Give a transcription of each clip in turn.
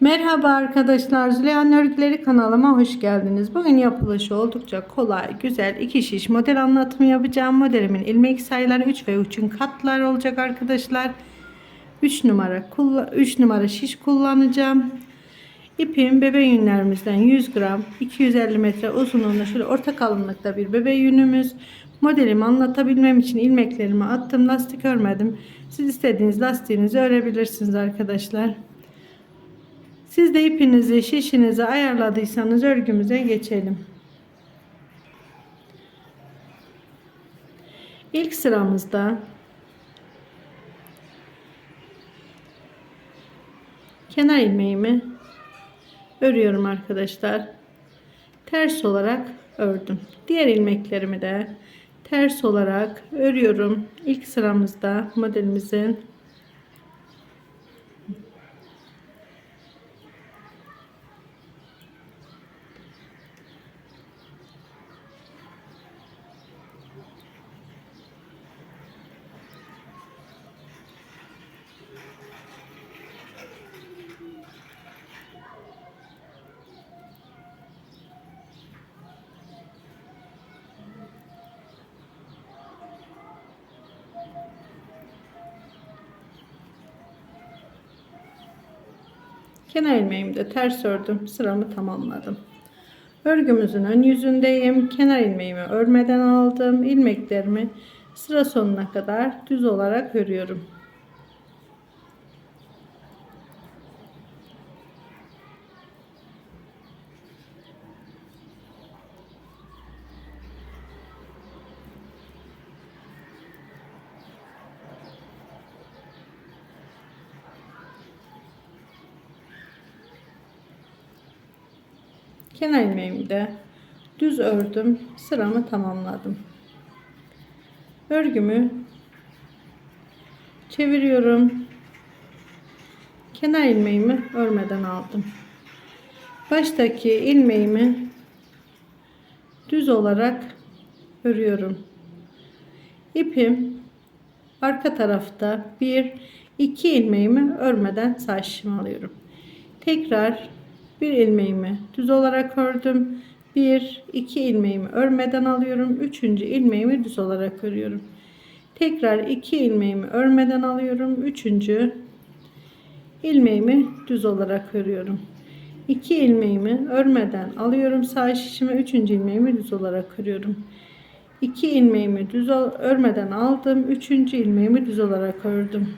Merhaba arkadaşlar, Züleyha Örgüleri kanalıma hoş geldiniz. Bugün yapılışı oldukça kolay, güzel iki şiş model anlatımı yapacağım. Modelimin ilmek sayıları 3 ve 3'ün katlar olacak arkadaşlar. 3 numara 3 numara şiş kullanacağım. İpim bebe yünlerimizden 100 gram 250 metre uzunluğunda şöyle orta kalınlıkta bir bebe yünümüz. Modelimi anlatabilmem için ilmeklerimi attım. Lastik örmedim. Siz istediğiniz lastiğinizi örebilirsiniz arkadaşlar. Siz de ipinizi şişinizi ayarladıysanız örgümüze geçelim. İlk sıramızda kenar ilmeğimi örüyorum arkadaşlar. Ters olarak ördüm. Diğer ilmeklerimi de ters olarak örüyorum. İlk sıramızda modelimizin Kenar ilmeğimi de ters ördüm. Sıramı tamamladım. Örgümüzün ön yüzündeyim. Kenar ilmeğimi örmeden aldım. İlmeklerimi sıra sonuna kadar düz olarak örüyorum. Kenar ilmeğimi de düz ördüm. Sıramı tamamladım. Örgümü çeviriyorum. Kenar ilmeğimi örmeden aldım. Baştaki ilmeğimi düz olarak örüyorum. İpim arka tarafta bir iki ilmeğimi örmeden şişimi alıyorum. Tekrar bir ilmeğimi düz olarak ördüm. Bir, iki ilmeğimi örmeden alıyorum. Üçüncü ilmeğimi düz olarak örüyorum. Tekrar iki ilmeğimi örmeden alıyorum. Üçüncü ilmeğimi düz olarak örüyorum. İki ilmeğimi örmeden alıyorum. Sağ şişime üçüncü ilmeğimi düz olarak örüyorum. İki ilmeğimi düz örmeden aldım. Üçüncü ilmeğimi düz olarak ördüm.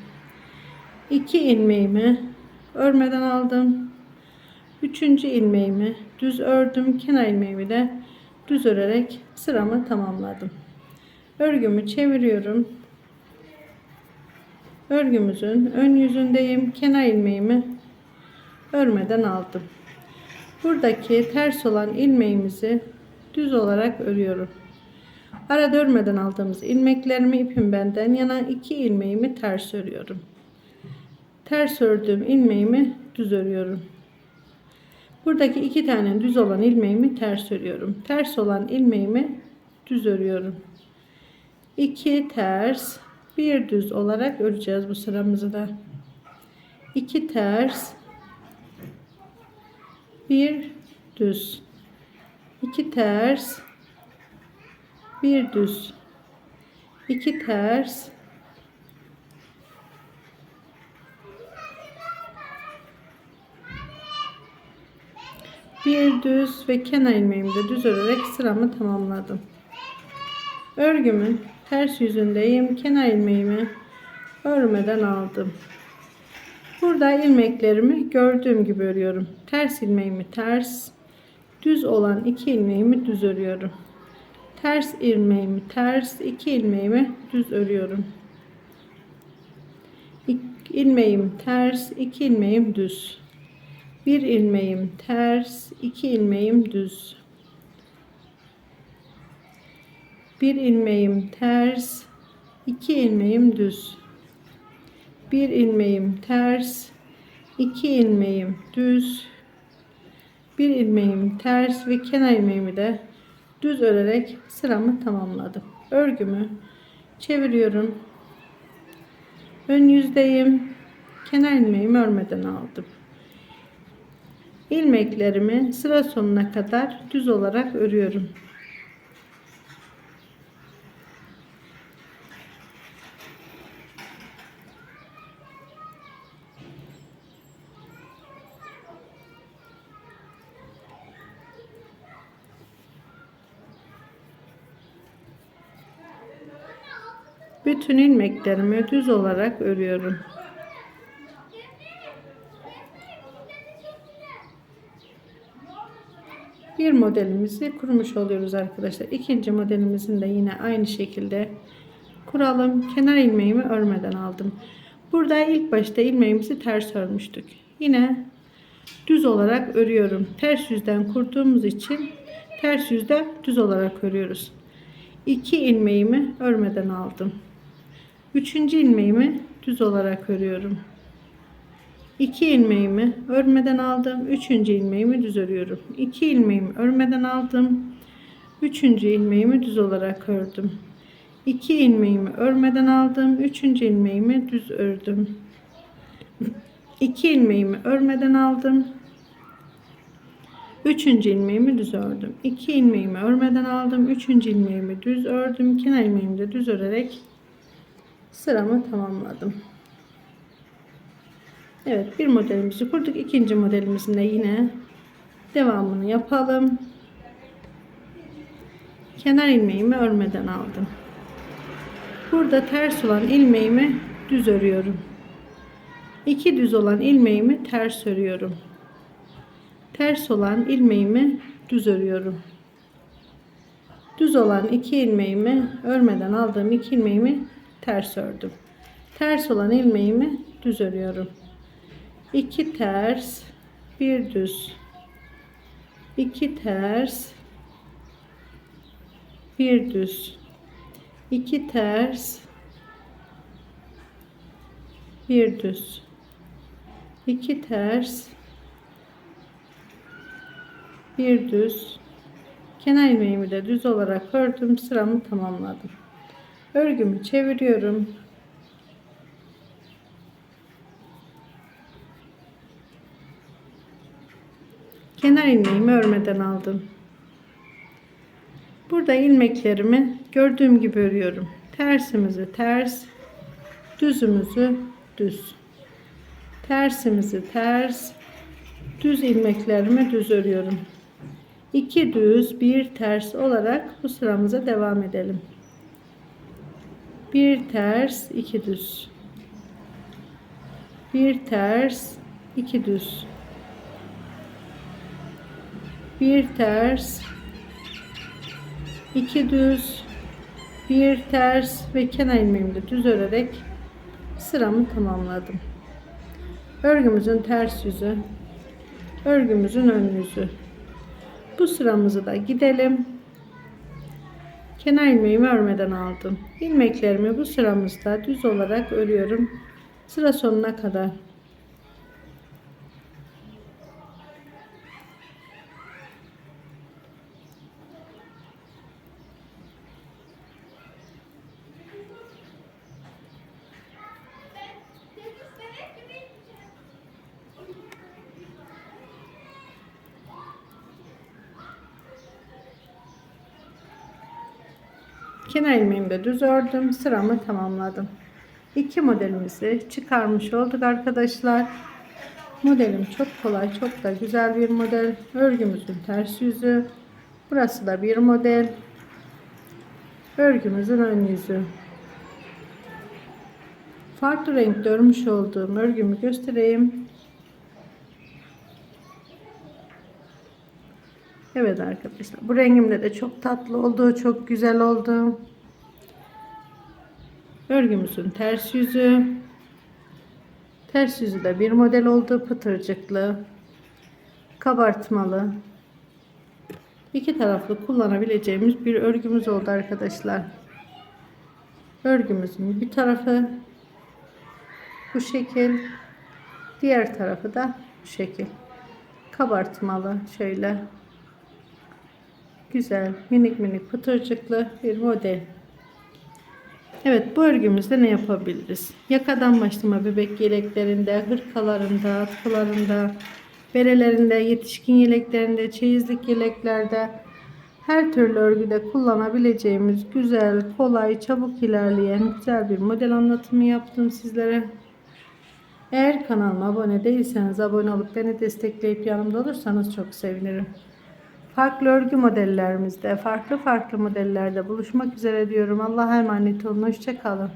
İki ilmeğimi örmeden aldım. Üçüncü ilmeğimi düz ördüm. Kenar ilmeğimi de düz örerek sıramı tamamladım. Örgümü çeviriyorum. Örgümüzün ön yüzündeyim. Kenar ilmeğimi örmeden aldım. Buradaki ters olan ilmeğimizi düz olarak örüyorum. Arada örmeden aldığımız ilmeklerimi ipim benden yana iki ilmeğimi ters örüyorum. Ters ördüğüm ilmeğimi düz örüyorum. Buradaki iki tane düz olan ilmeğimi ters örüyorum. Ters olan ilmeğimi düz örüyorum. 2 ters, bir düz olarak öreceğiz bu sıramızı da. 2 ters, bir düz. 2 ters, bir düz. 2 ters, bir düz ve kenar ilmeğimi de düz örerek sıramı tamamladım. Örgümün ters yüzündeyim. Kenar ilmeğimi örmeden aldım. Burada ilmeklerimi gördüğüm gibi örüyorum. Ters ilmeğimi ters, düz olan iki ilmeğimi düz örüyorum. Ters ilmeğimi ters, iki ilmeğimi düz örüyorum. ilmeğim ters, iki ilmeğim düz bir ilmeğim ters iki ilmeğim düz. Bir ilmeğim ters iki ilmeğim düz. Bir ilmeğim ters iki ilmeğim düz. Bir ilmeğim ters ve kenar ilmeğimi de düz örerek sıramı tamamladım. Örgümü çeviriyorum. Ön yüzdeyim. Kenar ilmeğimi örmeden aldım ilmeklerimi sıra sonuna kadar düz olarak örüyorum. Bütün ilmeklerimi düz olarak örüyorum. Bir modelimizi kurmuş oluyoruz arkadaşlar. İkinci modelimizin de yine aynı şekilde kuralım. Kenar ilmeğimi örmeden aldım. Burada ilk başta ilmeğimizi ters örmüştük. Yine düz olarak örüyorum. Ters yüzden kurduğumuz için ters yüzde düz olarak örüyoruz. İki ilmeğimi örmeden aldım. Üçüncü ilmeğimi düz olarak örüyorum. 2 ilmeğimi örmeden aldım. Üçüncü ilmeğimi düz örüyorum. 2 ilmeğimi örmeden aldım. Üçüncü ilmeğimi düz olarak ördüm. 2 ilmeğimi örmeden aldım. Üçüncü ilmeğimi düz ördüm. 2 ilmeğimi örmeden aldım. Üçüncü ilmeğimi düz ördüm. 2 ilmeğimi örmeden aldım. Üçüncü ilmeğimi düz ördüm. Kenar ilmeğimi de düz örerek sıramı tamamladım. Evet bir modelimizi kurduk. İkinci modelimizin de yine devamını yapalım. Kenar ilmeğimi örmeden aldım. Burada ters olan ilmeğimi düz örüyorum. İki düz olan ilmeğimi ters örüyorum. Ters olan ilmeğimi düz örüyorum. Düz olan iki ilmeğimi örmeden aldığım iki ilmeğimi ters ördüm. Ters olan ilmeğimi düz örüyorum. 2 ters, bir düz. 2 ters, bir düz. 2 ters, bir düz. 2 ters, bir düz. Kenar ilmeğimi de düz olarak ördüm. Sıramı tamamladım. Örgümü çeviriyorum. Kenar ilmeğimi örmeden aldım. Burada ilmeklerimi gördüğüm gibi örüyorum. Tersimizi ters, düzümüzü düz. Tersimizi ters, düz ilmeklerimi düz örüyorum. 2 düz, bir ters olarak bu sıramıza devam edelim. Bir ters, iki düz. Bir ters, iki düz. Bir ters, iki düz, bir ters ve kenar ilmeğimi de düz örerek sıramı tamamladım. Örgümüzün ters yüzü, örgümüzün ön yüzü. Bu sıramızı da gidelim. Kenar ilmeğimi örmeden aldım. İlmeklerimi bu sıramızda düz olarak örüyorum. Sıra sonuna kadar. Kenar ilmeğimi de düz ördüm. Sıramı tamamladım. İki modelimizi çıkarmış olduk arkadaşlar. Modelim çok kolay, çok da güzel bir model. Örgümüzün ters yüzü. Burası da bir model. Örgümüzün ön yüzü. Farklı renkte örmüş olduğum örgümü göstereyim. Evet arkadaşlar bu rengimde de çok tatlı oldu. Çok güzel oldu. Örgümüzün ters yüzü. Ters yüzü de bir model oldu. Pıtırcıklı. Kabartmalı. iki taraflı kullanabileceğimiz bir örgümüz oldu arkadaşlar. Örgümüzün bir tarafı bu şekil. Diğer tarafı da bu şekil. Kabartmalı şöyle güzel minik minik pıtırcıklı bir model. Evet bu örgümüzde ne yapabiliriz? Yakadan başlama bebek yeleklerinde, hırkalarında, atkılarında berelerinde, yetişkin yeleklerinde, çeyizlik yeleklerde her türlü örgüde kullanabileceğimiz güzel, kolay, çabuk ilerleyen güzel bir model anlatımı yaptım sizlere. Eğer kanalıma abone değilseniz abone olup beni destekleyip yanımda olursanız çok sevinirim. Farklı örgü modellerimizde, farklı farklı modellerde buluşmak üzere diyorum. Allah'a emanet olun. Hoşçakalın.